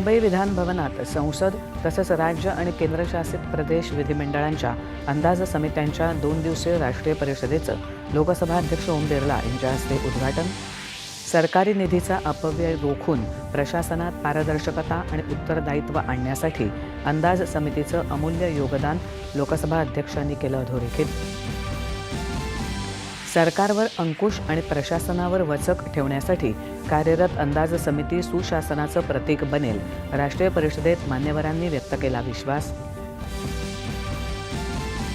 मुंबई विधान भवनात संसद तसंच राज्य आणि केंद्रशासित प्रदेश विधिमंडळांच्या अंदाज समित्यांच्या दोन दिवसीय राष्ट्रीय परिषदेचं लोकसभा अध्यक्ष ओम बिर्ला यांच्या हस्ते उद्घाटन. सरकारी निधीचा अपव्यय रोखून प्रशासनात पारदर्शकता आणि उत्तरदायित्व आणण्यासाठी अंदाज समितीचं अमूल्य योगदान लोकसभा अध्यक्षांनी केलं अधोरेखित. सरकारवर अंकुश आणि प्रशासनावर वचक ठेवण्यासाठी कार्यरत अंदाज समिती सुशासनाचं प्रतीक बनेल. राष्ट्रीय परिषदेत मान्यवरांनी व्यक्त केला विश्वास.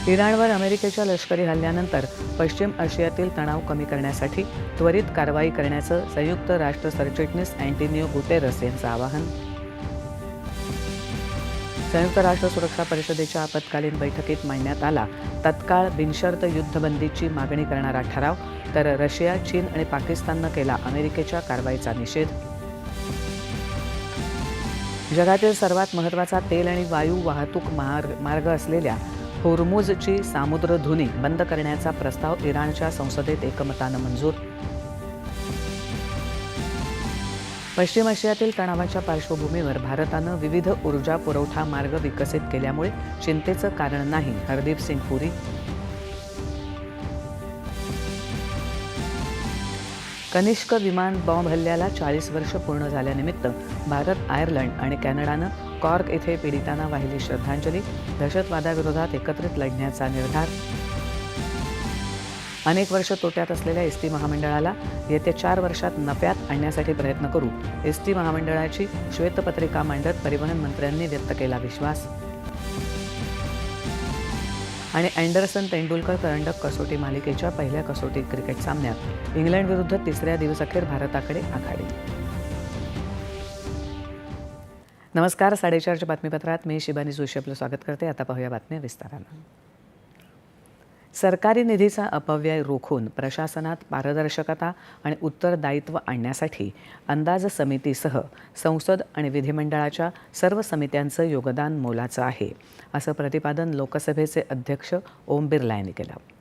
इराणवर अमेरिकेच्या लष्करी हल्ल्यानंतर पश्चिम आशियातील तणाव कमी करण्यासाठी त्वरित कारवाई करण्याचं संयुक्त राष्ट्र सरचिटणीस अँटिनिओ गुटेरस यांचं आवाहन. संयुक्त राष्ट्र सुरक्षा परिषदेच्या आपत्कालीन बैठकीत मांडण्यात आला. तत्काळ बिनशर्त युद्धबंदीची मागणी करणारा ठराव तर रशिया चीन आणि पाकिस्ताननं केला अमेरिकेच्या कारवाईचा निषेध. जगातील सर्वात महत्त्वाचा तेल आणि वायू वाहतूक मार्ग मार्ग असलेल्या होर्मुझची सामुद्रधुनी बंद करण्याचा प्रस्ताव इराणच्या संसदेत एकमतानं मंजूर पश्चिम आशियातील तणावाच्या पार्श्वभूमीवर भारतानं विविध ऊर्जा पुरवठा मार्ग विकसित केल्यामुळे चिंतेचं कारण नाही हरदीप सिंग पुरी. कनिष्क विमान बॉम्ब हल्ल्याला चाळीस वर्ष पूर्ण झाल्यानिमित्त भारत आयर्लंड आणि कॅनडानं कॉर्क येथे पीडितांना वाहिली श्रद्धांजली दहशतवादाविरोधात एकत्रित लढण्याचा निर्धार. अनेक वर्ष तोट्यात असलेल्या एस टी महामंडळाला येत्या चार वर्षात नफ्यात आणण्यासाठी प्रयत्न करू एस टी महामंडळाची श्वेतपत्रिका मांडत परिवहन मंत्र्यांनी व्यक्त केला विश्वास. आणि अँडरसन तेंडुलकर करंडक कसोटी मालिकेच्या पहिल्या कसोटी क्रिकेट सामन्यात इंग्लंड विरुद्ध तिसऱ्या दिवसअखेर भारताकडे आघाडी. नमस्कार साडेचारच्या बातमीपत्रात मी शिबानी जोशी आपलं स्वागत करते. आता पाहूया बातम्या विस्तारानं. सरकारी निधीचा अपव्यय रोखून प्रशासनात पारदर्शकता आणि उत्तरदायित्व आणण्यासाठी अंदाज समितीसह संसद आणि विधिमंडळाच्या सर्व समित्यांचं योगदान मोलाचं आहे असं प्रतिपादन लोकसभेचे अध्यक्ष ओम बिर्ला यांनी केलं.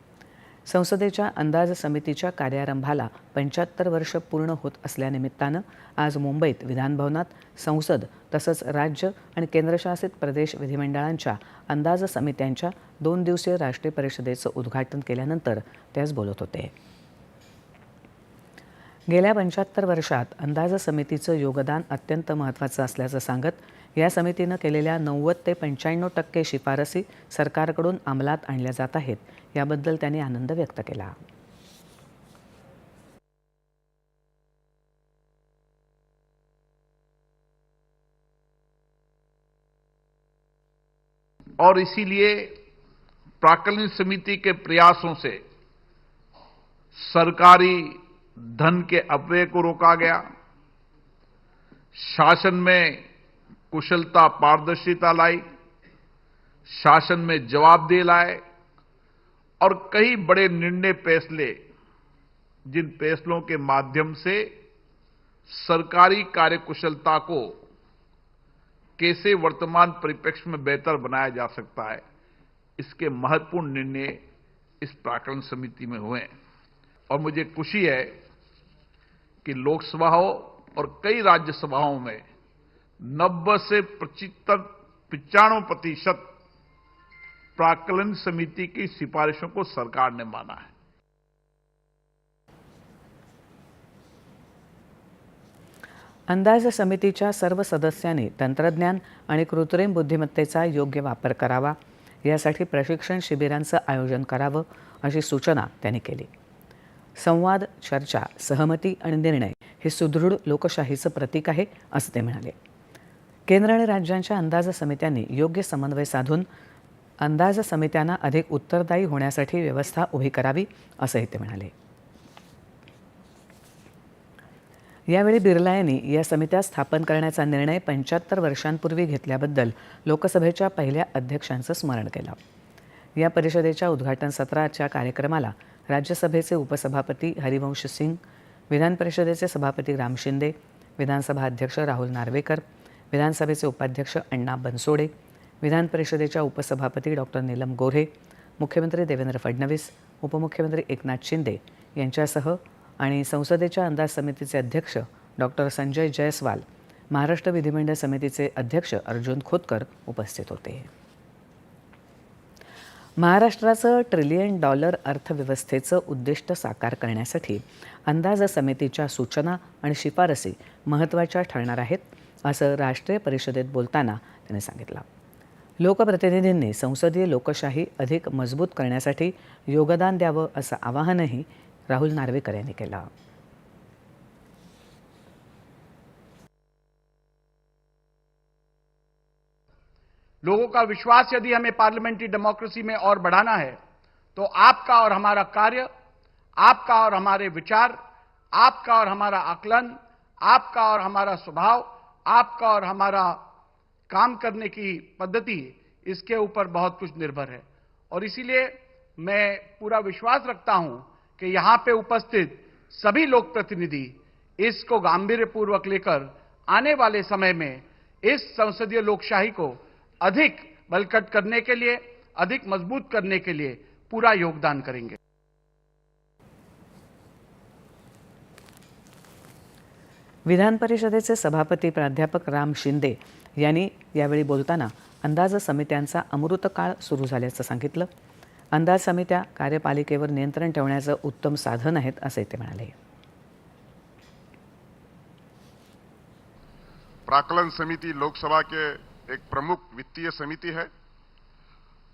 संसदेच्या अंदाज समितीच्या कार्यारंभाला पंच्याहत्तर वर्ष पूर्ण होत असल्यानिमित्तानं आज मुंबईत विधानभवनात संसद तसंच राज्य आणि केंद्रशासित प्रदेश विधिमंडळांच्या अंदाज समित्यांच्या दोन दिवसीय राष्ट्रीय परिषदेचं उद्घाटन केल्यानंतर ते आज बोलत होते. गेल्या पंच्याहत्तर वर्षात अंदाज समितीचं योगदान अत्यंत महत्त्वाचं असल्याचं सांगत या समितीनं केलेल्या नव्वद ते पंच्याण्णव टक्के शिफारसी सरकारकडून अंमलात आणल्या जात आहेत याबद्दल त्यांनी आनंद व्यक्त केला. और इसीलिए प्राकलन समिति के प्रयासों से सरकारी धन के अपव्यय को रोका गया। शासन में कुशलता, पारदर्शिता लाई। शासन में जवाबदेह लाए और कई बड़े निर्णय फैसले जिन फैसलों के माध्यम से सरकारी कार्यकुशलता को कैसे वर्तमान परिप्रेक्ष्य में बेहतर बनाया जा सकता है, इसके महत्वपूर्ण निर्णय इस प्राकलन समिति में हुए और मुझे खुशी है कि लोकसभाओं और कई राज्यसभाओं में नब्बे से पचहत्तर पिचानवे प्रतिशत प्राकलन समिति की सिफारिशों को सरकार ने माना है। अंदाज समितीच्या सर्व सदस्यांनी तंत्रज्ञान आणि कृत्रिम बुद्धिमत्तेचा योग्य वापर करावा यासाठी प्रशिक्षण शिबिरांचं आयोजन करावं अशी सूचना त्यांनी केली. संवाद चर्चा सहमती आणि निर्णय हे सुदृढ लोकशाहीचं प्रतीक आहे असं ते म्हणाले. केंद्र आणि राज्यांच्या अंदाज समित्यांनी योग्य समन्वय साधून अंदाज समित्यांना अधिक उत्तरदायी होण्यासाठी व्यवस्था उभी करावी असंही ते म्हणाले. यावेळी बिर्ला यांनी या समित्या स्थापन करण्याचा निर्णय पंच्याहत्तर वर्षांपूर्वी घेतल्याबद्दल लोकसभेच्या पहिल्या अध्यक्षांचं स्मरण केलं. या परिषदेच्या उद्घाटन सत्राच्या कार्यक्रमाला राज्यसभेचे उपसभापती हरिवंश सिंग विधान परिषदेचे सभापती राम शिंदे विधानसभा अध्यक्ष राहुल नार्वेकर विधानसभेचे उपाध्यक्ष अण्णा बनसोडे विधान परिषदेच्या उपसभापती डॉक्टर नीलम गोऱ्हे मुख्यमंत्री देवेंद्र फडणवीस उपमुख्यमंत्री एकनाथ शिंदे यांच्यासह आणि संसदेच्या अंदाज समितीचे अध्यक्ष डॉक्टर संजय जयस्वाल महाराष्ट्र विधिमंडळ समितीचे अध्यक्ष अर्जुन खोतकर उपस्थित होते. महाराष्ट्राचं ट्रिलियन डॉलर अर्थव्यवस्थेचं उद्दिष्ट साकार करण्यासाठी अंदाज समितीच्या सूचना आणि शिफारसी महत्त्वाच्या ठरणार आहेत असं राष्ट्रीय परिषदेत बोलताना त्यांनी सांगितलं. लोकप्रतिनिधींनी संसदीय लोकशाही अधिक मजबूत करण्यासाठी योगदान द्यावं असं आवाहनही राहुल नार्वेकर यांनी केलं. लोगों का विश्वास यदि हमें पार्लियामेंट्री डेमोक्रेसी में और बढ़ाना है तो आपका और हमारा कार्य, आपका और हमारे विचार, आपका और हमारा आकलन, आपका और हमारा स्वभाव, आपका और हमारा काम करने की पद्धति, इसके ऊपर बहुत कुछ निर्भर है। और इसीलिए मैं पूरा विश्वास रखता हूँ कि यहाँ पे उपस्थित सभी लोक प्रतिनिधि इसको गांभीर्यपूर्वक लेकर आने वाले समय में इस संसदीय लोकशाही को अधिक बलकट करने के लिए अधिक मजबूत करने के लिए पूरा योगदान करेंगे। विधान परिषदेचे सभापती प्राध्यापक राम शिंदे यांनी यावेळी बोलताना अंदाज समित्यांचा अमृतकाळ सुरू झाल्याचं सांगितलं. अंदाज समित्या कार्यपालिकेवर नियंत्रण ठेवण्याचं उत्तम साधन आहेत असे ते म्हणाले. प्राकलन समिति लोकसभा के एक प्रमुख वित्तीय समिति है।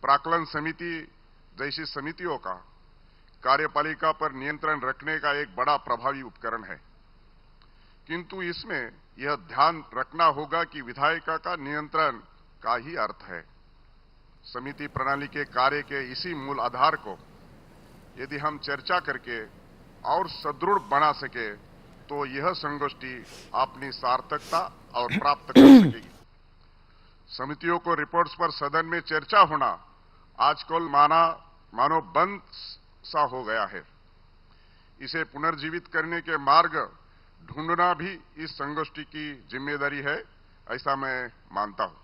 प्राकलन समिति जैसी समितियों का कार्यपालिका पर नियंत्रण रखने का एक बड़ा प्रभावी उपकरण है। किंतु इसमें यह ध्यान रखना होगा कि विधायिका का नियंत्रण का ही अर्थ है। समिति प्रणाली के कार्य के इसी मूल आधार को यदि हम चर्चा करके और सुदृढ़ बना सके तो यह संगोष्ठी अपनी सार्थकता और प्राप्त कर सकेगी। समितियों को रिपोर्ट्स पर सदन में चर्चा होना आजकल माना, मानो बंद सा हो गया है। इसे पुनर्जीवित करने के मार्ग ढूंढना भी इस संगोष्ठी की ज़िम्मेदारी है, ऐसा मैं मानता हूँ।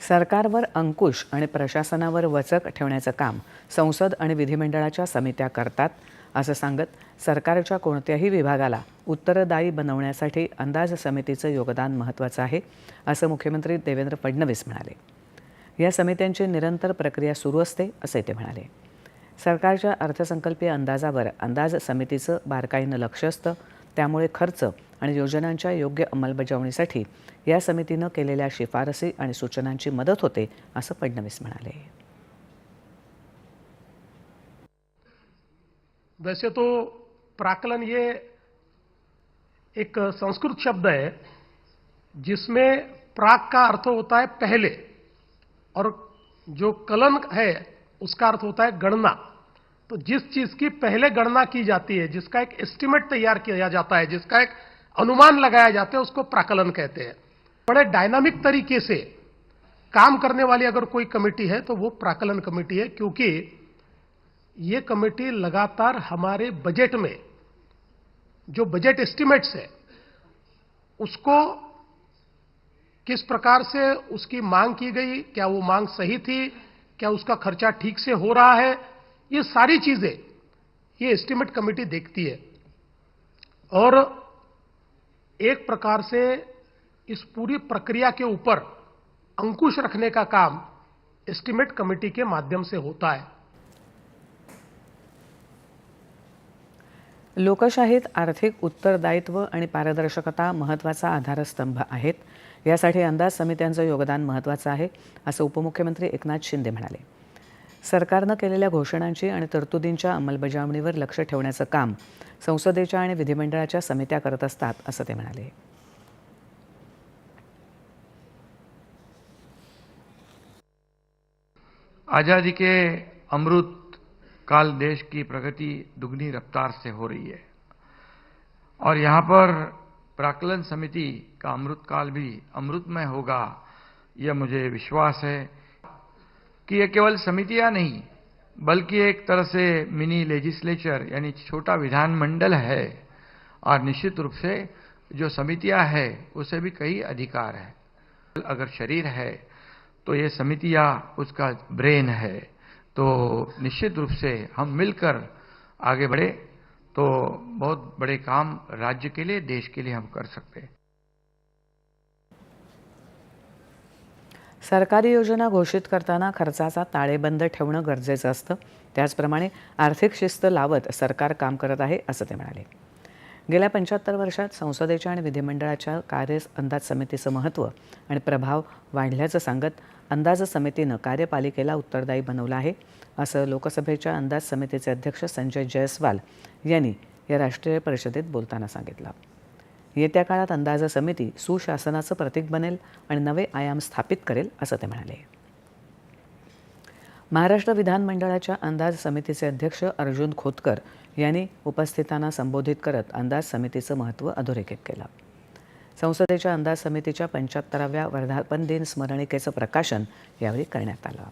सरकारवर अंकुश आणि प्रशासनावर वचक ठेवण्याचं काम संसद आणि विधिमंडळाच्या समित्या करतात असं सांगत सरकारच्या कोणत्याही विभागाला उत्तरदायी बनवण्यासाठी अंदाज समितीचं योगदान महत्त्वाचं आहे असं मुख्यमंत्री देवेंद्र फडणवीस म्हणाले. या समित्यांची निरंतर प्रक्रिया सुरू असते असे ते म्हणाले. सरकारच्या अर्थसंकल्पीय अंदाजावर अंदाज समितीचं बारकाईनं लक्ष असतं त्यामुळे खर्च आणि योजनांच्या योग्य अंमलबजावणीसाठी या समितीनं केलेल्या शिफारसी आणि सूचनांची मदत होते असं फडणवीस म्हणाले. वैसे तो प्राकलन ये एक संस्कृत शब्द है, जिसमें प्राक का अर्थ होता है पहले, और जो कलन है, उसका अर्थ होता है गणना। तो जिस चीज़ की पहले गणना की जाती है, जिसका एक एस्टिमेट तैयार किया जाता है, जिसका एक अनुमान लगाया जाता है, उसको प्राकलन कहते हैं। बड़े डायनामिक तरीके से काम करने वाली अगर कोई कमेटी है तो वो प्राकलन कमेटी है, क्योंकि ये कमेटी लगातार हमारे बजट में, जो बजट एस्टिमेट्स है, उसको किस प्रकार से उसकी मांग की गई, क्या वो मांग सही थी, क्या उसका खर्चा ठीक से हो रहा है, ये सारी चीज़ें ये एस्टिमेट कमेटी देखती है। और एक प्रकार से इस पूरी प्रक्रिया के ऊपर अंकुश रखने का काम एस्टिमेट कमेटी के माध्यम से होता है। लोकशाहीत आर्थिक उत्तरदायित्व आणि पारदर्शकता महत्त्वाचा आधारस्तंभ आहेत. यासाठी अंदाज समित्यांचं योगदान महत्त्वाचं आहे असं उपमुख्यमंत्री एकनाथ शिंदे म्हणाले. सरकारनं केलेल्या घोषणांची आणि तरतुदींच्या अंमलबजावणीवर लक्ष ठेवण्याचं काम संसदेच्या आणि विधिमंडळाच्या समित्या करत असतात असं ते म्हणाले. आज़ादी के अमृत काल देश की प्रगति दुगनी रफ्तार से हो रही है। और यहाँ पर प्राकलन समिति का अमृत काल भी अमृतमय होगा, यह मुझे विश्वास है कि यह केवल समितियाँ नहीं, बल्कि एक तरह से मिनी लेजिस्लेचर, यानी छोटा विधानमंडल है। और निश्चित रूप से जो समितियाँ है, उसे भी कई अधिकार है। अगर शरीर है तो ये समितियाँ, उसका ब्रेन है। तो निश्चित रूप से हम मिलकर आगे बढ़े तो बहुत बड़े काम राज्य के लिए देश के लिए हम कर सकते हैं। सरकारी योजना घोषित करताना खर्चाचा ताळेबंद ठेवणं गरजेचं असतं. त्याचप्रमाणे आर्थिक शिस्त लावत सरकार काम करत आहे असं ते म्हणाले. गेल्या पंच्याहत्तर वर्षात संसदेच्या आणि विधिमंडळाच्या कार्य अंदाज समितीचं महत्त्व आणि प्रभाव वाढल्याचं सांगत अंदाज समितीनं कार्यपालिकेला उत्तरदायी बनवलं आहे असं लोकसभेच्या अंदाज समितीचे अध्यक्ष संजय जयस्वाल यांनी या राष्ट्रीय परिषदेत बोलताना सांगितलं. येत्या काळात अंदाज समिती सुशासनाचं प्रतीक बनेल आणि नवे आयाम स्थापित करेल असं ते म्हणाले. महाराष्ट्र विधानमंडळाच्या अंदाज समितीचे अध्यक्ष अर्जुन खोतकर यांनी उपस्थितांना संबोधित करत अंदाज समितीचं महत्त्व अधोरेखित केलं. संसदेच्या अंदाज समितीच्या पंच्याहत्तराव्या वर्धापन दिन स्मरणिकेचं प्रकाशन यावेळी करण्यात आलं.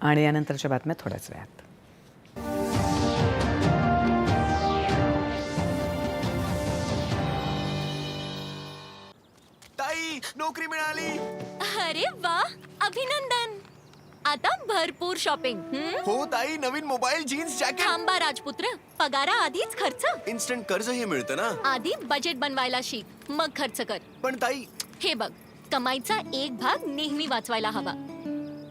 आणि यानंतरच्या बातम्या थोड्याच वेळात. अभिनंदन. आता भरपूर शॉपिंग हं? हो ताई नवीन मोबाईल जीन्स जॅकेट थांबा राजपुत्र. पगारा आधीच खर्च. इन्स्टंट कर्ज हे मिळतं ना? आधी बजेट बनवायला शिक. मग खर्च कर. पण ताई हे बघ कमाईचा एक भाग नेहमी वाचवायला हवा.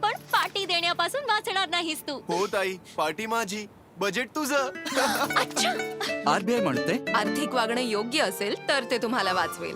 पण पार्टी देण्यापासून वाचणार नाहीस तू. हो ताई. पार्टी माझी. बजेट तुझं. अच्छा. आरबीआय म्हणते आर्थिक वागणं योग्य असेल तर ते तुम्हाला वाचवेल.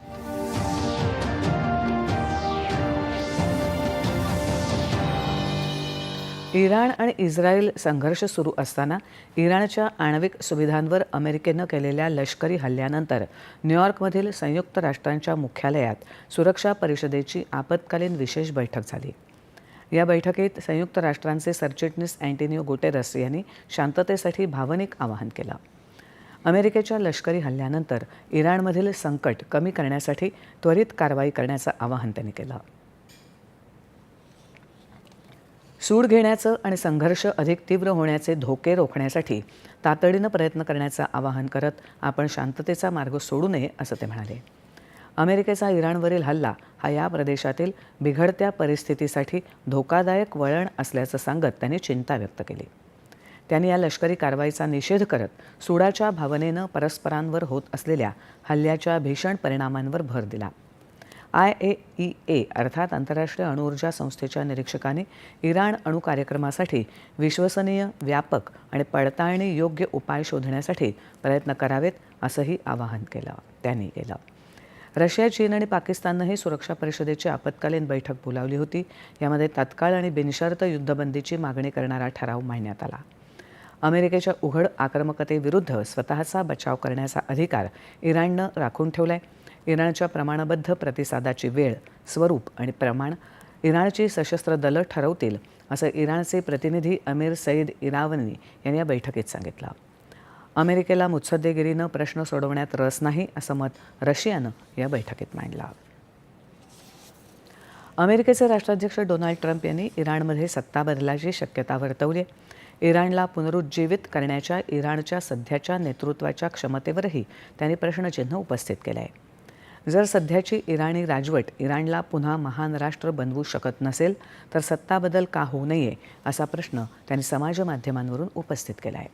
इराण आणि इस्रायल संघर्ष सुरू असताना इराणच्या आण्विक सुविधांवर अमेरिकेनं केलेल्या लष्करी हल्ल्यानंतर न्यूयॉर्कमधील संयुक्त राष्ट्रांच्या मुख्यालयात सुरक्षा परिषदेची आपत्कालीन विशेष बैठक झाली. या बैठकीत संयुक्त राष्ट्रांचे सरचिटणीस अँटोनिओ गुटेरस यांनी शांततेसाठी भावनिक आवाहन केलं. अमेरिकेच्या लष्करी हल्ल्यानंतर इराणमधील संकट कमी करण्यासाठी त्वरित कारवाई करण्याचं आवाहन त्यांनी केलं. सूड घेण्याचं आणि संघर्ष अधिक तीव्र होण्याचे धोके रोखण्यासाठी तातडीनं प्रयत्न करण्याचं आवाहन करत आपण शांततेचा मार्ग सोडू नये असं ते म्हणाले. अमेरिकेचा इराणवरील हल्ला हा या प्रदेशातील बिघडत्या परिस्थितीसाठी धोकादायक वळण असल्याचं सांगत त्यांनी चिंता व्यक्त केली. त्यांनी या लष्करी कारवाईचा निषेध करत सुडाच्या भावनेनं परस्परांवर होत असलेल्या हल्ल्याच्या भीषण परिणामांवर भर दिला. आय ए ई ए अर्थात आंतरराष्ट्रीय अणुऊर्जा संस्थेच्या निरीक्षकांनी इराण अणु कार्यक्रमासाठी विश्वसनीय व्यापक आणि पडताळणी योग्य उपाय शोधण्यासाठी प्रयत्न करावेत असंही आवाहन केलं त्यांनी केलं. रशिया चीन आणि पाकिस्ताननंही सुरक्षा परिषदेची आपत्कालीन बैठक बोलावली होती. यामध्ये तत्काळ आणि बिनशर्त युद्धबंदीची मागणी करणारा ठराव मांडण्यात आला. अमेरिकेच्या उघड आक्रमकतेविरुद्ध स्वतःचा बचाव करण्याचा अधिकार इराणनं राखून ठेवला आहे इराणच्या प्रमाणबद्ध प्रतिसादाची वेळ स्वरूप आणि प्रमाण इराणची सशस्त्र दलं ठरवतील असं इराणचे प्रतिनिधी अमीर सईद इरावनी यांनी या बैठकीत सांगितलं. अमेरिकेला मुत्सद्देगिरीनं प्रश्न सोडवण्यात रस नाही असं मत रशियानं या बैठकीत मांडलं. अमेरिकेचे राष्ट्राध्यक्ष डोनाल्ड ट्रम्प यांनी इराणमध्ये सत्ता बदलाची शक्यता वर्तवली. इराणला पुनरुज्जीवित करण्याच्या इराणच्या सध्याच्या नेतृत्वाच्या क्षमतेवरही त्यांनी प्रश्नचिन्ह उपस्थित केलं आहे जर सध्याची इराणी राजवट इराणला पुन्हा महान राष्ट्र बनवू शकत नसेल तर सत्ताबदल का होऊ नये असा प्रश्न त्यांनी समाजमाध्यमांवरून उपस्थित केला आहे.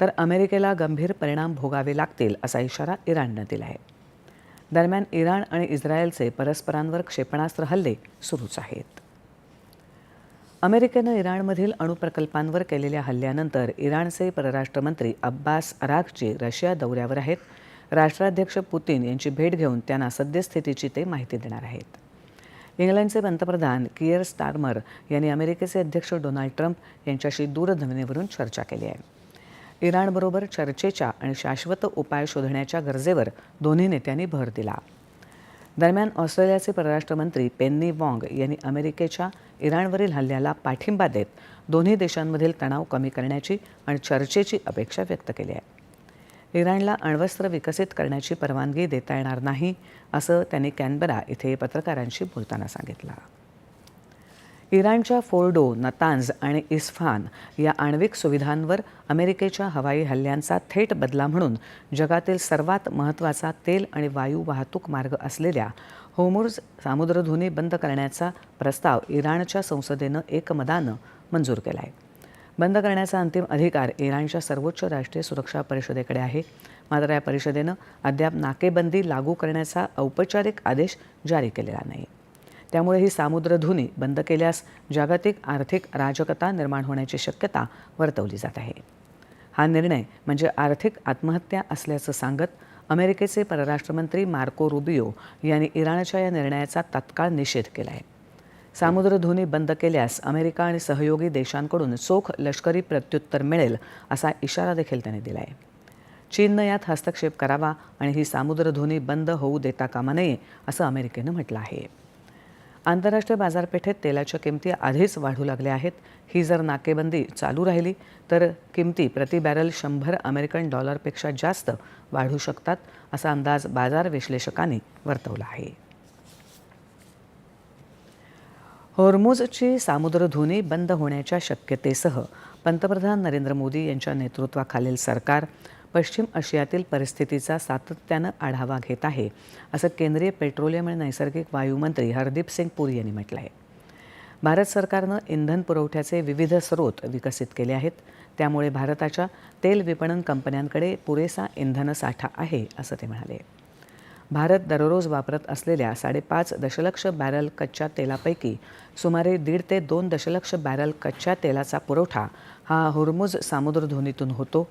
तर अमेरिकेला गंभीर परिणाम भोगावे लागतील असा इशारा इराणनं दिला आहे. दरम्यान इराण आणि इस्रायलचे परस्परांवर क्षेपणास्त्र हल्ले सुरूच आहेत. अमेरिकेनं इराणमधील अणुप्रकल्पांवर केलेल्या हल्ल्यानंतर इराणचे परराष्ट्रमंत्री अब्बास अराघची रशिया दौऱ्यावर आहेत राष्ट्राध्यक्ष पुतीन यांची भेट घेऊन त्यांना सद्यस्थितीची ते माहिती देणार आहेत. इंग्लंडचे पंतप्रधान किअर स्टार्मर यांनी अमेरिकेचे अध्यक्ष डोनाल्ड ट्रम्प यांच्याशी दूरध्वनीवरून चर्चा केली आहे. इराणबरोबर चर्चेच्या आणि शाश्वत उपाय शोधण्याच्या गरजेवर दोन्ही नेत्यांनी भर दिला. दरम्यान ऑस्ट्रेलियाचे परराष्ट्र मंत्री पेन्नी वॉंग यांनी अमेरिकेच्या इराणवरील हल्ल्याला पाठिंबा देत दोन्ही देशांमधील तणाव कमी करण्याची आणि चर्चेची अपेक्षा व्यक्त केली आहे. इराणला अण्वस्त्र विकसित करण्याची परवानगी देता येणार नाही असं त्यांनी कॅनबरा इथे पत्रकारांशी बोलताना सांगितलं. इराणच्या फोर्डो नतांज आणि इस्फान या आण्विक सुविधांवर अमेरिकेच्या हवाई हल्ल्यांचा थेट बदला म्हणून जगातील सर्वात महत्त्वाचा तेल आणि वायू वाहतूक मार्ग असलेल्या होमुर्ज सामुद्रधुनी बंद करण्याचा प्रस्ताव इराणच्या संसदेनं एकमतानं मंजूर केला आहे बंद करण्याचा अंतिम अधिकार इराणच्या सर्वोच्च राष्ट्रीय सुरक्षा परिषदेकडे आहे. मात्र या परिषदेनं अद्याप नाकेबंदी लागू करण्याचा औपचारिक आदेश जारी केलेला नाही. त्यामुळे ही सामुद्रधुनी बंद केल्यास जागतिक आर्थिक राजकता निर्माण होण्याची शक्यता वर्तवली जात आहे. हा निर्णय म्हणजे आर्थिक आत्महत्या असल्याचं सांगत अमेरिकेचे परराष्ट्रमंत्री मार्को रुबियो यांनी इराणच्या या निर्णयाचा तत्काळ निषेध केला आहे सामुद्रधुनी बंद केल्यास अमेरिका आणि सहयोगी देशांकडून चोख लष्करी प्रत्युत्तर मिळेल असा इशारा देखील त्यांनी दिला आहे चीननं यात हस्तक्षेप करावा आणि ही सामुद्रधुनी बंद होऊ देता कामा नये असं अमेरिकेनं म्हटलं आहे. आंतरराष्ट्रीय बाजारपेठेत तेलाच्या किमती आधीच वाढू लागल्या आहेत. ही जर नाकेबंदी चालू राहिली तर किमती प्रति बॅरल शंभर अमेरिकन डॉलरपेक्षा जास्त वाढू शकतात असा अंदाज बाजार विश्लेषकांनी वर्तवला आहे. होर्मोजची सामुद्रधुनी बंद होण्याच्या शक्यतेसह पंतप्रधान नरेंद्र मोदी यांच्या नेतृत्वाखालील सरकार पश्चिम आशियातील परिस्थितीचा सातत्यानं आढावा घेत आहे असं केंद्रीय पेट्रोलियम आणि नैसर्गिक वायूमंत्री हरदीप सिंग पुरी यांनी म्हटलं आहे भारत सरकारनं इंधन पुरवठ्याचे विविध स्रोत विकसित केले आहेत त्यामुळे भारताच्या तेल विपणन कंपन्यांकडे पुरेसा इंधन साठा आहे असं ते म्हणाले. भारत दररोज वापरत असलेल्या साडेपाच दशलक्ष बॅरल कच्च्या तेलापैकी सुमारे दीड ते दोन दशलक्ष बॅरल कच्च्या तेलाचा पुरवठा हा हुरमुज सामुद्रधुनीतून होतो.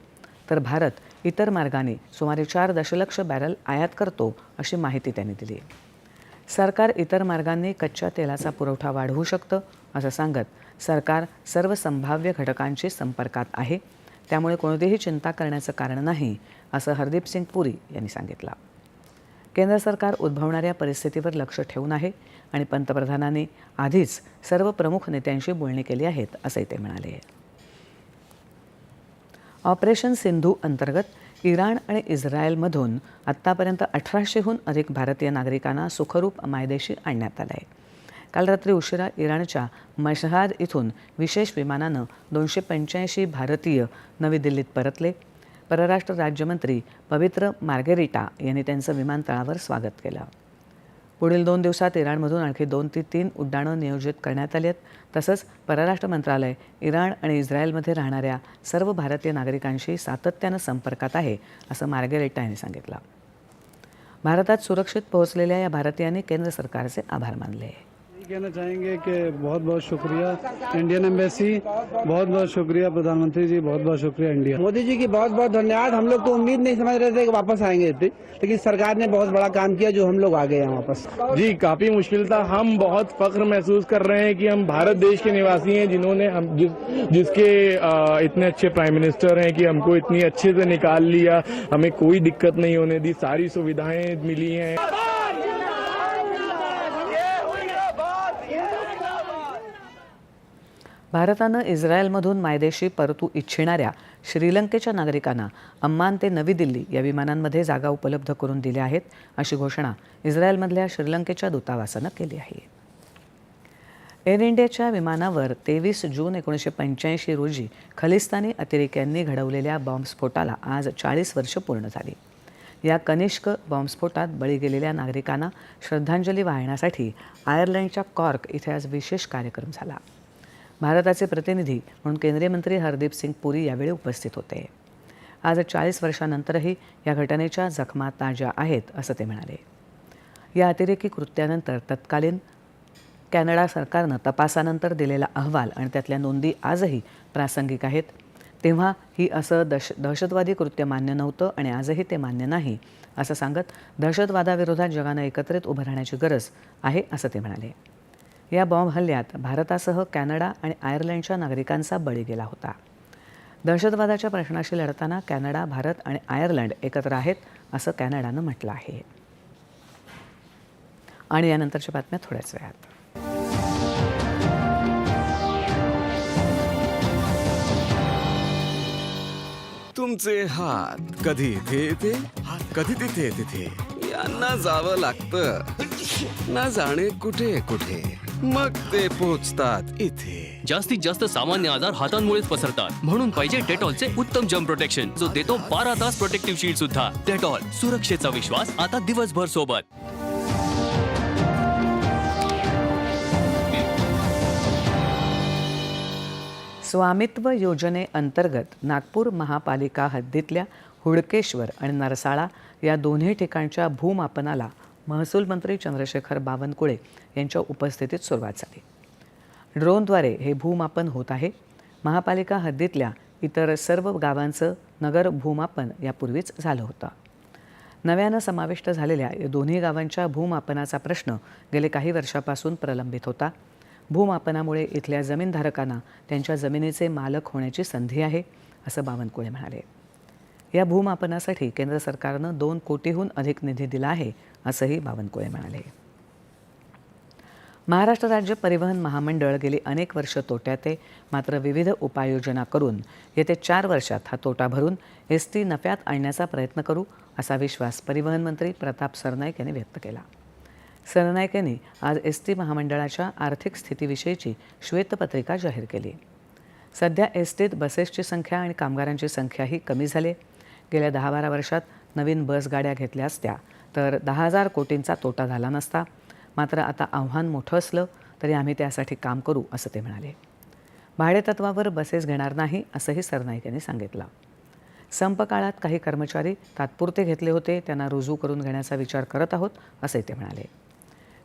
तर भारत इतर मार्गाने सुमारे चार दशलक्ष बॅरल आयात करतो अशी माहिती त्यांनी दिली सरकार इतर मार्गांनी कच्च्या तेलाचा पुरवठा वाढवू शकतं असं सांगत सरकार सर्व संभाव्य घटकांशी संपर्कात आहे. त्यामुळे कोणतीही चिंता करण्याचं कारण नाही असं हरदीप सिंग पुरी यांनी सांगितलं. केंद्र सरकार उद्भवणाऱ्या परिस्थितीवर लक्ष ठेवून आहे आणि पंतप्रधानांनी आधीच सर्व प्रमुख नेत्यांशी बोलणी केली आहेत असंही ते म्हणाले. ऑपरेशन सिंधू अंतर्गत इराण आणि इस्रायलमधून आत्तापर्यंत अठराशेहून अधिक भारतीय नागरिकांना सुखरूप मायदेशी आणण्यात आलं आहे काल रात्री उशिरा इराणच्या मशहाद इथून विशेष विमानानं दोनशे पंच्याऐंशी भारतीय नवी दिल्लीत परतले परराष्ट्र राज्यमंत्री पवित्र मार्गेरिटा यांनी त्यांचं विमानतळावर स्वागत केलं. पुढील दोन दिवसात इराणमधून आणखी दोन ते तीन उड्डाणं नियोजित करण्यात आली आहेत. तसंच परराष्ट्र मंत्रालय इराण आणि इस्रायलमध्ये राहणाऱ्या सर्व भारतीय नागरिकांशी सातत्यानं संपर्कात आहे असं मार्गेरिटा यांनी सांगितलं. भारतात सुरक्षित पोहोचलेल्या या भारतीयांनी केंद्र सरकारचे आभार मानले. आहे कहना चाहेंगे कि बहुत बहुत शुक्रिया इंडियन एम्बेसी बहुत बहुत शुक्रिया प्रधानमंत्री जी बहुत बहुत शुक्रिया इंडिया मोदी जी की बहुत बहुत धन्यवाद। हम लोग तो उम्मीद नहीं समझ रहे थे कि वापस आएँगे इतने लेकिन सरकार ने बहुत बड़ा काम किया जो हम लोग आ गए हैं वापस। जी काफ़ी मुश्किल था। हम बहुत फख्र महसूस कर रहे हैं कि हम भारत देश के निवासी हैं जिन्होंने हम जिस, जिसके इतने अच्छे प्राइम मिनिस्टर हैं कि हमको इतनी अच्छे से निकाल लिया। हमें कोई दिक्कत नहीं होने दी। सारी सुविधाएँ मिली हैं। भारतानं इस्रायलमधून मायदेशी परतू इच्छिणाऱ्या श्रीलंकेच्या नागरिकांना अम्मान ते नवी दिल्ली या विमानांमध्ये जागा उपलब्ध करून दिल्या आहेत अशी घोषणा इस्रायलमधल्या श्रीलंकेच्या दूतावासानं केली आहे. एअर इंडियाच्या विमानावर तेवीस जून एकोणीसशे पंच्याऐंशी रोजी खलिस्तानी अतिरेक्यांनी घडवलेल्या बॉम्बस्फोटाला आज चाळीस वर्ष पूर्ण झाली. या कनिष्क बॉम्बस्फोटात बळी गेलेल्या नागरिकांना श्रद्धांजली वाहण्यासाठी आयर्लंडच्या कॉर्क इथे आज विशेष कार्यक्रम झाला. भारताचे प्रतिनिधी म्हणून केंद्रीय मंत्री हरदीप सिंग पुरी यावेळी उपस्थित होते. आज चाळीस वर्षानंतरही या घटनेच्या जखमा ताज्या आहेत असं ते म्हणाले. या अतिरेकी कृत्यानंतर तत्कालीन कॅनडा सरकारनं तपासानंतर दिलेला अहवाल आणि त्यातल्या नोंदी आजही प्रासंगिक आहेत. तेव्हा ही असं दश दहशतवादी कृत्य मान्य नव्हतं आणि आजही ते मान्य नाही असं सांगत दहशतवादाविरोधात जगानं एकत्रित उभं राहण्याची गरज आहे असं ते म्हणाले. या बॉम्ब हल्ल्यात भारतासह कॅनडा आणि आयर्लंडच्या नागरिकांचा बळी गेला होता. दहशतवादाच्या प्रश्नाशी लढताना कॅनडा भारत आणि आयर्लंड एकत्र आहेत असं कॅनडानं म्हटलं आहे. आणि यानंतरच्या बातम्या थोड्याच वेळात. तुमचे हात कधी इथे येते? कधी तिथे तिथे यांना जावं लागतं. ना जाणे कुठे कुठे? मग ते पोचतात इथे. जास्तीत जास्त सामान्य आजार हातांमुळेच पसरतात. म्हणून पाहिजे डेटॉलचे उत्तम जम प्रोटेक्शन जो देतो बारा तास प्रोटेक्टिव्ह शील्ड सुद्धा. डेटॉल सुरक्षेचा विश्वास आता दिवसभर सोबत. स्वामित्व योजनेअंतर्गत नागपूर महापालिका हद्दीतल्या हुडकेश्वर आणि नरसाळा या दोन्ही ठिकाणच्या भूमापनाला महसूल मंत्री चंद्रशेखर बावनकुळे यांच्या उपस्थितीत सुरुवात झाली. ड्रोनद्वारे हे भूमापन होत आहे. महापालिका हद्दीतल्या इतर सर्व गावांचं नगर भूमापन यापूर्वीच झालं होतं. नव्यानं समाविष्ट झालेल्या या दोन्ही गावांच्या भूमापनाचा प्रश्न गेले काही वर्षापासून प्रलंबित होता. भूमापनामुळे इथल्या जमीनधारकांना त्यांच्या जमिनीचे मालक होण्याची संधी आहे असं बावनकुळे म्हणाले. या भूमापनासाठी केंद्र सरकारनं दोन कोटीहून अधिक निधी दिला आहे असंही बावनकुळे म्हणाले. महाराष्ट्र राज्य परिवहन महामंडळ गेली अनेक वर्ष तोट्यात आहे मात्र विविध उपाययोजना करून येत्या चार वर्षात हा तोटा भरून एस टी नफ्यात आणण्याचा प्रयत्न करू असा विश्वास परिवहन मंत्री प्रताप सरनाईक यांनी व्यक्त केला. सरनाईक यांनी आज एस टी महामंडळाच्या आर्थिक स्थितीविषयीची श्वेतपत्रिका जाहीर केली. सध्या एस टीत बसेसची संख्या आणि कामगारांची संख्याही कमी झाली. गेल्या दहा बारा वर्षात नवीन बस गाड्या घेतल्या असत्या तर दहा हजार कोटींचा तोटा झाला नसता. मात्र आता आव्हान मोठं असलं तरी आम्ही त्यासाठी काम करू असं ते म्हणाले. भाडेतत्वावर बसेस घेणार नाही असंही सरनाईक यांनी सांगितलं. संप काळात काही कर्मचारी तात्पुरते घेतले होते त्यांना रुजू करून घेण्याचा विचार करत आहोत असंही ते म्हणाले.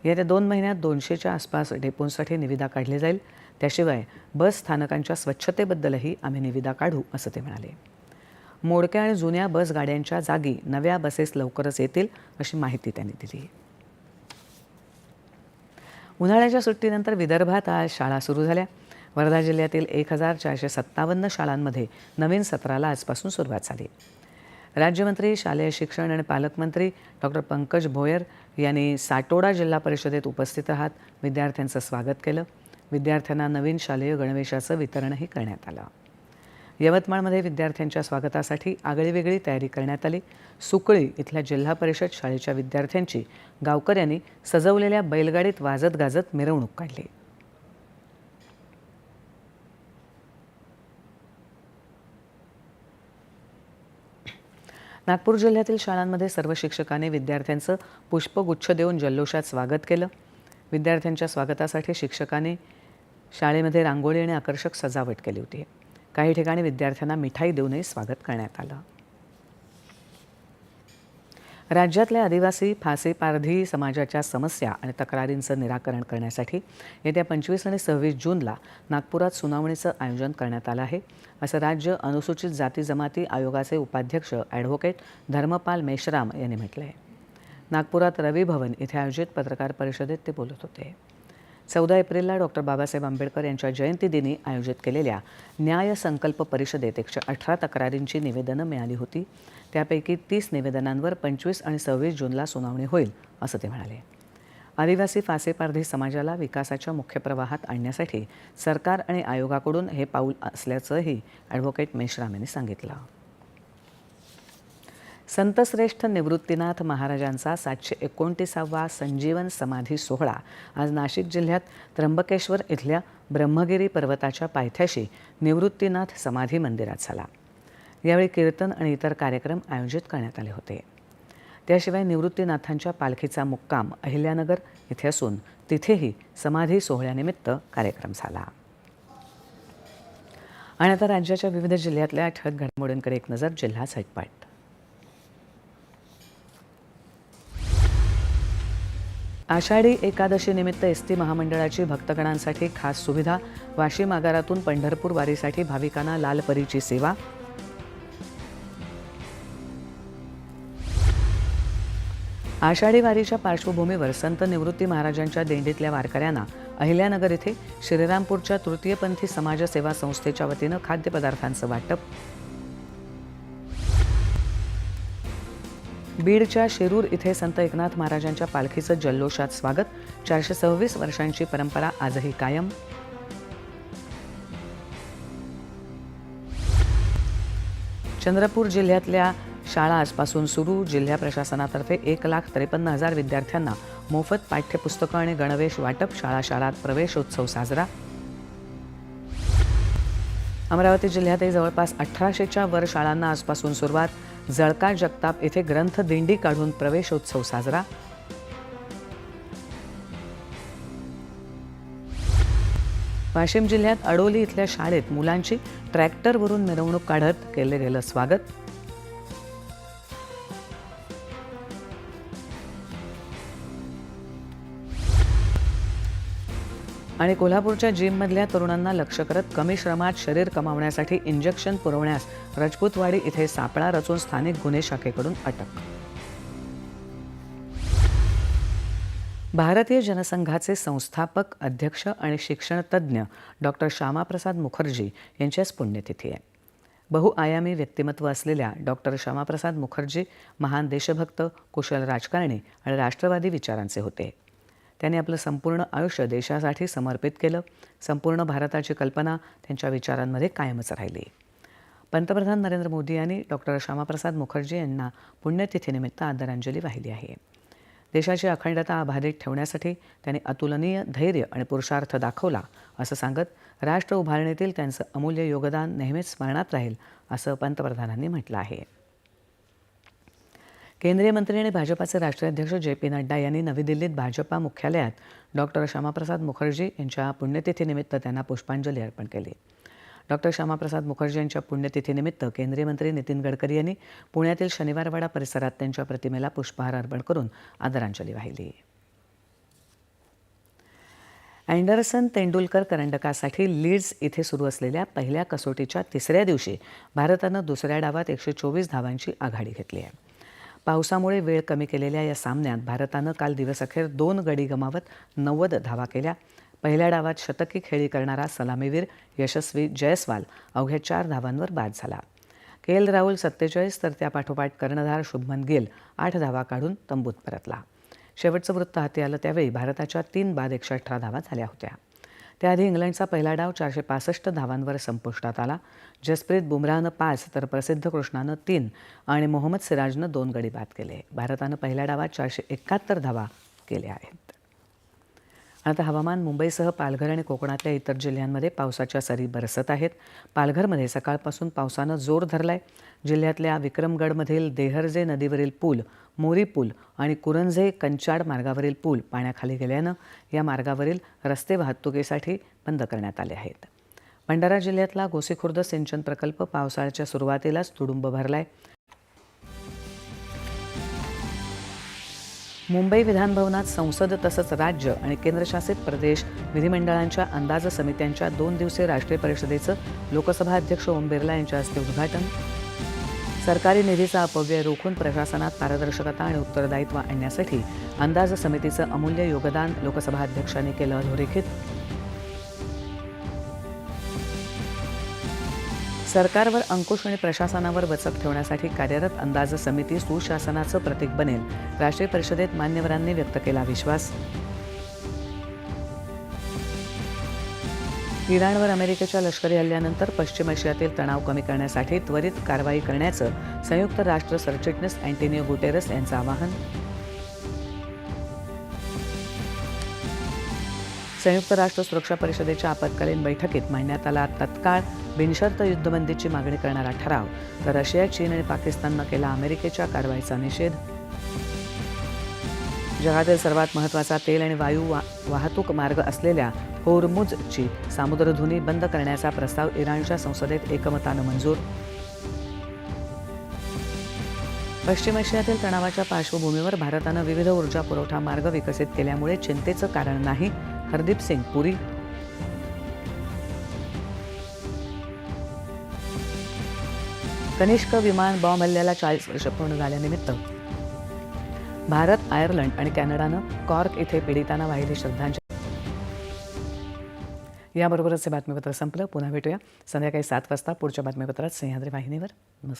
येत्या दोन महिन्यात दोनशेच्या आसपास डेपोंसाठी निविदा काढली जाईल त्याशिवाय बस स्थानकांच्या स्वच्छतेबद्दलही आम्ही निविदा काढू असं ते म्हणाले. मोडक्या आणि जुन्या बस गाड्यांच्या जागी नव्या बसेस लवकरच येतील अशी माहिती त्यांनी दिली. उन्हाळ्याच्या सुट्टीनंतर विदर्भात आज शाळा सुरू झाल्या. वर्धा जिल्ह्यातील एक हजार चारशे सत्तावन्न शाळांमध्ये नवीन सत्राला आजपासून सुरुवात झाली. राज्यमंत्री शालेय शिक्षण आणि पालकमंत्री डॉक्टर पंकज भोयर यांनी साटोडा जिल्हा परिषदेत उपस्थित राहत विद्यार्थ्यांचं स्वागत केलं. विद्यार्थ्यांना नवीन शालेय गणवेशाचं वितरणही करण्यात आलं. यवतमाळमध्ये विद्यार्थ्यांच्या स्वागतासाठी आगळीवेगळी तयारी करण्यात आली. सुकळी इथल्या जिल्हा परिषद शाळेच्या विद्यार्थ्यांची गावकऱ्यांनी सजवलेल्या बैलगाडीत वाजत गाजत मिरवणूक काढली. नागपूर जिल्ह्यातील शाळांमध्ये सर्व शिक्षकांनी विद्यार्थ्यांचं पुष्पगुच्छ देऊन जल्लोषात स्वागत केलं. विद्यार्थ्यांच्या स्वागतासाठी शिक्षकांनी शाळेमध्ये रांगोळी आणि आकर्षक सजावट केली होती. काही ठिकाणी विद्यार्थ्यांना मिठाई देऊनही स्वागत करण्यात आलं. राज्यातल्या आदिवासी फासे पारधी समाजाच्या समस्या आणि तक्रारींचं निराकरण करण्यासाठी येत्या पंचवीस आणि सव्वीस जूनला नागपुरात सुनावणीचं आयोजन करण्यात आलं आहे. असं राज्य अनुसूचित जाती जमाती आयोगाचे उपाध्यक्ष ॲडव्होकेट धर्मपाल मेश्राम यांनी म्हटलं आहे नागपुरात रवी भवन इथे आयोजित पत्रकार परिषदेत ते बोलत होते. चौदा एप्रिलला डॉक्टर बाबासाहेब आंबेडकर यांच्या जयंतीदिनी आयोजित केलेल्या न्याय संकल्प परिषदेत एकशे अठरा तक्रारींची निवेदनं मिळाली होती. त्यापैकी तीस निवेदनांवर पंचवीस आणि सव्वीस जूनला सुनावणी होईल असं ते म्हणाले. आदिवासी फासेपारधी समाजाला विकासाच्या मुख्य प्रवाहात आणण्यासाठी सरकार आणि आयोगाकडून हे पाऊल असल्याचंही ॲडव्होकेट मेश्राम यांनी सांगितलं. संतश्रेष्ठ निवृत्तीनाथ महाराजांचा सातशे एकोणतीसावा संजीवन समाधी सोहळा आज नाशिक जिल्ह्यात त्र्यंबकेश्वर इथल्या ब्रह्मगिरी पर्वताच्या पायथ्याशी निवृत्तीनाथ समाधी मंदिरात झाला. यावेळी कीर्तन आणि इतर कार्यक्रम आयोजित करण्यात आले होते. त्याशिवाय निवृत्तीनाथांच्या पालखीचा मुक्काम अहिल्यानगर इथे असून तिथेही समाधी सोहळ्यानिमित्त कार्यक्रम झाला. आणि आता राज्याच्या विविध जिल्ह्यातल्या ठळक घडामोडींकडे एक नजर जिल्हा झटपट. आषाढी एकादशीनिमित्त एस टी महामंडळाची भक्तगणांसाठी खास सुविधा वाशिम आगारातून पंढरपूर वारीसाठी भाविकांना लालपरीची सेवा. आषाढी वारीच्या पार्श्वभूमीवर संत निवृत्ती महाराजांच्या दिंडीतल्या वारकऱ्यांना अहिल्यानगर इथे श्रीरामपूरच्या तृतीयपंथी समाजसेवा संस्थेच्या वतीनं खाद्यपदार्थांचं वाटप बीडच्या शिरूर इथे संत एकनाथ महाराजांच्या पालखीचं जल्लोषात स्वागत. चारशे सव्वीस वर्षांची परंपरा आजही कायम. चंद्रपूर जिल्ह्यातल्या शाळा आजपासून सुरू. जिल्हा प्रशासनातर्फे एक लाख त्रेपन्न हजार विद्यार्थ्यांना मोफत पाठ्यपुस्तकं आणि गणवेश वाटप. शाळा शाळात प्रवेशोत्सव साजरा. अमरावती जिल्ह्यातही जवळपास अठराशेच्या वर शाळांना आजपासून सुरुवात. जळका जगताप येथे ग्रंथ दिंडी काढून प्रवेशोत्सव साजरा. वाशिम जिल्ह्यात अडोली इथल्या शाळेत मुलांची ट्रॅक्टरवरून मिरवणूक काढत केले गेलं स्वागत. आणि कोल्हापूरच्या जिममधल्या तरुणांना लक्ष करत कमी श्रमात शरीर कमावण्यासाठी इंजेक्शन पुरवण्यास रजपूतवाडी इथे सापळा रचून स्थानिक गुन्हे शाखेकडून अटक. भारतीय जनसंघाचे संस्थापक अध्यक्ष आणि शिक्षणतज्ज्ञ डॉक्टर श्यामाप्रसाद मुखर्जी यांची पुण्यतिथी आहे. बहुआयामी व्यक्तिमत्व असलेल्या डॉक्टर श्यामाप्रसाद मुखर्जी महान देशभक्त कुशल राजकारणी आणि राष्ट्रवादी विचारांचे होते. त्यांनी आपलं संपूर्ण आयुष्य देशासाठी समर्पित केलं. संपूर्ण भारताची कल्पना त्यांच्या विचारांमध्ये कायमच राहिली. पंतप्रधान नरेंद्र मोदी यांनी डॉक्टर श्यामाप्रसाद मुखर्जी यांना पुण्यतिथीनिमित्त आदरांजली वाहिली आहे. देशाची अखंडता अबाधित ठेवण्यासाठी त्यांनी अतुलनीय धैर्य आणि पुरुषार्थ दाखवला असं सांगत राष्ट्र उभारणीतील त्यांचं अमूल्य योगदान नेहमीच स्मरणात राहील असं पंतप्रधानांनी म्हटलं आहे. केंद्रीय मंत्री आणि भाजपाचे राष्ट्रीय अध्यक्ष जे पी नड्डा यांनी नवी दिल्लीत भाजपा मुख्यालयात डॉक्टर श्यामाप्रसाद मुखर्जी यांच्या पुण्यतिथीनिमित्त त्यांना पुष्पांजली अर्पण केली. डॉक्टर श्यामाप्रसाद मुखर्जी यांच्या पुण्यतिथीनिमित्त केंद्रीय मंत्री नितीन गडकरी यांनी पुण्यातील शनिवारवाडा परिसरात त्यांच्या प्रतिमेला पुष्पहार अर्पण करून आदरांजली वाहिली. अँडरसन तेंडुलकर करंडकासाठी लीड्स इथे सुरू असलेल्या पहिल्या कसोटीच्या तिसऱ्या दिवशी भारतानं दुसऱ्या डावात एकशे चोवीस धावांची आघाडी घेतली आहे. पावसामुळे वेळ कमी केलेल्या या सामन्यात भारतानं काल दिवसअखेर दोन गडी गमावत नव्वद धावा केल्या. पहिल्या डावात शतकी खेळी करणारा सलामीवीर यशस्वी जयस्वाल अवघ्या चार धावांवर बाद झाला. के एल राहुल सत्तेचाळीस तर त्यापाठोपाठ कर्णधार शुभमन गिल आठ धावा काढून तंबूत परतला. शेवटचं वृत्त हाती आलं त्यावेळी भारताच्या तीन बाद एकशे अठरा धावा झाल्या होत्या. त्याआधी इंग्लंडचा पहिला डाव चारशे पासष्ट धावांवर संपुष्टात आला. जसप्रीत बुमराहनं पाच तर प्रसिद्ध कृष्णानं तीन आणि मोहम्मद सिराजनं दोन गडी बाद केले. भारतानं पहिल्या डावात चारशे एकाहत्तर धावा केल्या आहेत. आता हवामान मुंबईसह पालघर आणि कोकणातल्या इतर जिल्ह्यांमध्ये पावसाच्या सरी बरसत आहेत. पालघरमध्ये सकाळपासून पावसानं जोर धरलाय. जिल्ह्यातल्या विक्रमगडमधील देहरजे नदीवरील पूल मोरी पूल आणि कुरंजे कंचाड मार्गावरील पूल पाण्याखाली गेल्यानं या मार्गावरील रस्ते वाहतुकीसाठी बंद करण्यात आले आहेत. भंडारा जिल्ह्यातला गोसीखुर्द सिंचन प्रकल्प पावसाळ्याच्या सुरुवातीलाच तुडुंब भरलाय. मुंबई विधानभवनात संसद तसंच राज्य आणि केंद्रशासित प्रदेश विधिमंडळांच्या अंदाज समित्यांच्या दोन दिवसीय राष्ट्रीय परिषदेचं लोकसभा अध्यक्ष ओम बिर्ला यांच्या हस्ते उद्घाटन. सरकारी निधीचा अपव्यय रोखून प्रशासनात पारदर्शकता आणि उत्तरदायित्व आणण्यासाठी अंदाज समितीचं अमूल्य योगदान लोकसभा अध्यक्षांनी केलं अधोरेखित. सरकारवर अंकुश आणि प्रशासनावर वचक ठेवण्यासाठी कार्यरत अंदाज समिती सुशासनाचं प्रतीक बनेल राष्ट्रीय परिषदेत मान्यवरांनी व्यक्त केला विश्वास. इराणवर अमेरिकेच्या लष्करी हल्ल्यानंतर पश्चिम आशियातील तणाव कमी करण्यासाठी त्वरित कारवाई करण्याचं संयुक्त राष्ट्र सरचिटणीस अँटिनिओ गुटेरस यांचं आवाहन. संयुक्त राष्ट्र सुरक्षा परिषदेच्या आपत्कालीन बैठकीत महिन्यात आला तत्काळ बिनशर्त युद्धबंदीची मागणी करणारा ठराव तर रशिया चीन आणि पाकिस्ताननं केला अमेरिकेच्या कारवाईचा निषेध. जगातील सर्वात महत्त्वाचा तेल आणि वायू वा वाहतूक मार्ग असलेल्या होरमुजची सामुद्रधुनी बंद करण्याचा प्रस्ताव इराणच्या संसदेत एकमतानं मंजूर. पश्चिम आशियातील तणावाच्या पार्श्वभूमीवर भारतानं विविध ऊर्जा पुरवठा मार्ग विकसित केल्यामुळे चिंतेचं कारण नाही हरदीप सिंग पुरी. कनिष्क विमान बॉम्ब हल्ल्याला चाळीस वर्ष पूर्ण झाल्यानिमित्त भारत आयर्लंड आणि कॅनडानं कॉर्क इथे पीडितांना वाहिली श्रद्धांजली. याबरोबरच हे बातमीपत्र संपलं. पुन्हा भेटूया. संध्याकाळी सात वाजता पुढच्या बातमीपत्रात. सह्याद्री वाहिनीवर. नमस्कार.